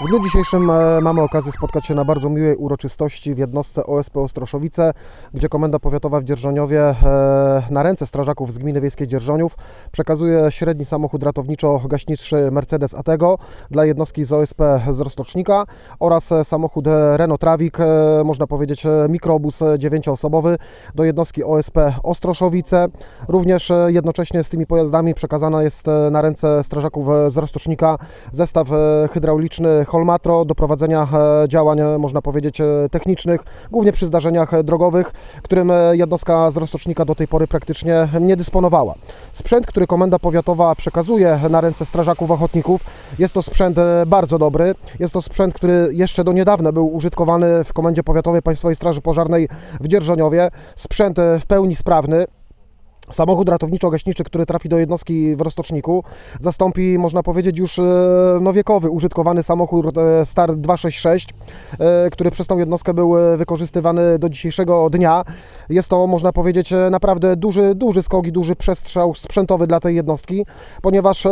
W dniu dzisiejszym e, mamy okazję spotkać się na bardzo miłej uroczystości w jednostce OSP Ostroszowice, gdzie Komenda Powiatowa w Dzierżoniowie e, na ręce strażaków z Gminy Wiejskiej Dzierżoniów przekazuje średni samochód ratowniczo-gaśniczy Mercedes Atego dla jednostki z OSP z Rostocznika oraz e, samochód Renault Travik, można powiedzieć mikroobóz e, dziewięcioosobowy do jednostki OSP Ostroszowice. Również jednocześnie z tymi pojazdami przekazana jest na ręce strażaków z Rostocznika zestaw hydrauliczny Holmatro do prowadzenia e, działań, e, można powiedzieć, e, technicznych, głównie przy zdarzeniach drogowych, którym jednostka z Rostocznika do tej pory praktycznie nie dysponowała. Sprzęt, który Komenda Powiatowa przekazuje na ręce strażaków ochotników, jest to sprzęt bardzo dobry. Jest to sprzęt, który jeszcze do niedawna był użytkowany w Komendzie Powiatowej Państwowej Straży Pożarnej w Dzierżoniowie. Sprzęt w pełni sprawny. Samochód ratowniczo-gaśniczy, który trafi do jednostki w Rostoczniku, zastąpi, można powiedzieć, już e, no, wiekowy, użytkowany samochód e, Star 266, e, który przez tą jednostkę był wykorzystywany do dzisiejszego dnia. Jest to, można powiedzieć, naprawdę duży, duży skok i duży przestrzał sprzętowy dla tej jednostki, ponieważ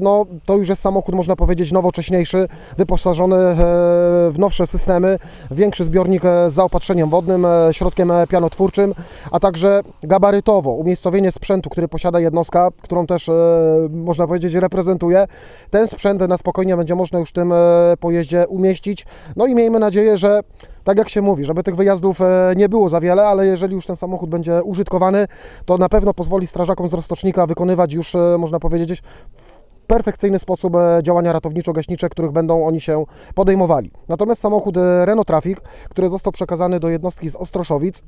no, to już jest samochód, można powiedzieć, nowocześniejszy, wyposażony w nowsze systemy, większy zbiornik z zaopatrzeniem wodnym, środkiem pianotwórczym, a także umiejscowienie sprzętu, który posiada jednostka, którą też e, można powiedzieć reprezentuje. Ten sprzęt na spokojnie będzie można już w tym e, pojeździe umieścić. No i miejmy nadzieję, że tak jak się mówi, żeby tych wyjazdów e, nie było za wiele, ale jeżeli już ten samochód będzie użytkowany, to na pewno pozwoli strażakom z Rostocznika wykonywać już, można powiedzieć, perfekcyjny sposób działania ratowniczo-gaśnicze, których będą oni się podejmowali. Natomiast samochód Renault Traffic, który został przekazany do jednostki z Ostroszowic,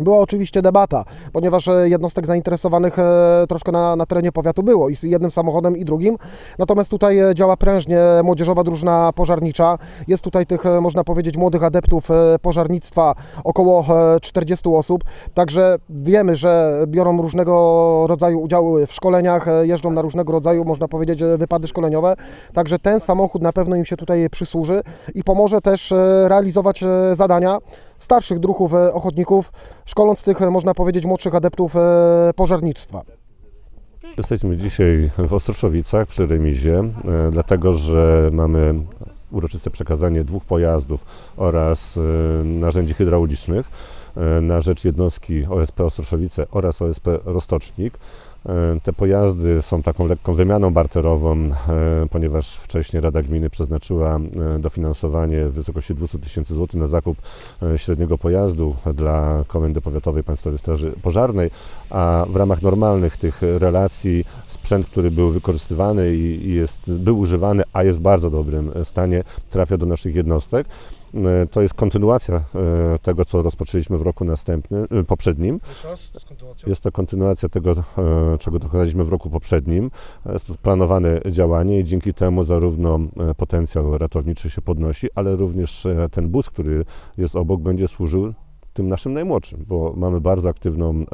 była oczywiście debata, ponieważ e, jednostek zainteresowanych e, troszkę na, na terenie powiatu było i z jednym samochodem i drugim. Natomiast tutaj e, działa prężnie młodzieżowa drużyna pożarnicza. Jest tutaj tych, można powiedzieć, młodych adeptów pożarnictwa około e, 40 osób. Także wiemy, że biorą różnego rodzaju udziały w szkoleniach, jeżdżą na różnego rodzaju, można powiedzieć, wypady szkoleniowe. Także ten samochód na pewno im się tutaj przysłuży i pomoże też realizować zadania starszych druhów ochotników, szkoląc tych, e, można powiedzieć, młodszych adeptów e, pożarnictwa. Jesteśmy dzisiaj w Ostroszowicach przy remizie, e, dlatego że mamy uroczyste przekazanie dwóch pojazdów oraz narzędzi hydraulicznych na rzecz jednostki OSP Ostroszowice oraz OSP Rostocznik. E, Te pojazdy są taką lekką wymianą barterową, e, ponieważ wcześniej Rada Gminy przeznaczyła e, dofinansowanie w wysokości 200 tysięcy złotych na zakup średniego pojazdu dla Komendy Powiatowej Państwowej Straży Pożarnej, a w ramach normalnych tych relacji sprzęt, który był wykorzystywany i jest, był używany, a jest w bardzo dobrym stanie, trafia do naszych jednostek. E, To jest kontynuacja e, tego, co rozpoczęliśmy w roku następnym, e, poprzednim. Jest to kontynuacja tego, czego dokonaliśmy w roku poprzednim. Jest to planowane działanie i dzięki temu zarówno potencjał ratowniczy się podnosi, ale również ten bus, który jest obok, będzie służył tym naszym najmłodszym, bo mamy bardzo aktywną, e,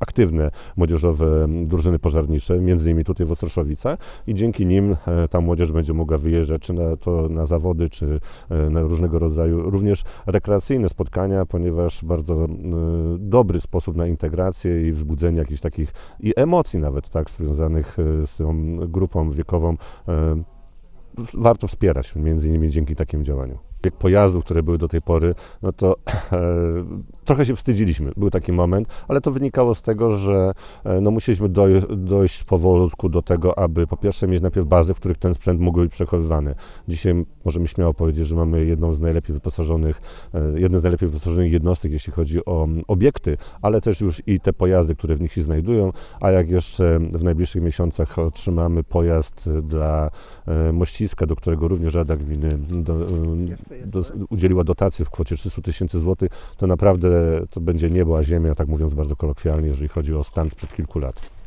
aktywne młodzieżowe drużyny pożarnicze, między innymi tutaj w Ostroszowicach i dzięki nim e, ta młodzież będzie mogła wyjeżdżać czy na, to na zawody, czy e, na różnego rodzaju również rekreacyjne spotkania, ponieważ bardzo dobry sposób na integrację i wzbudzenie jakichś takich i emocji nawet tak związanych z tą grupą wiekową warto wspierać, między innymi dzięki takim działaniom. Bieg pojazdów, które były do tej pory, no to e, trochę się wstydziliśmy. Był taki moment, ale to wynikało z tego, że e, no, musieliśmy doj- dojść powolutku do tego, aby po pierwsze mieć najpierw bazy, w których ten sprzęt mógł być przechowywany. Dzisiaj możemy śmiało powiedzieć, że mamy jedną z najlepiej wyposażonych, e, z najlepiej wyposażonych jednostek, jeśli chodzi o obiekty, ale też już i te pojazdy, które w nich się znajdują, a jak jeszcze w najbliższych miesiącach otrzymamy pojazd dla e, Mościska, do którego również Rada Gminy do, do, udzieliła dotacji w kwocie 300 tysięcy złotych, to naprawdę to będzie niebo a ziemia, tak mówiąc bardzo kolokwialnie, jeżeli chodzi o stan sprzed kilku lat.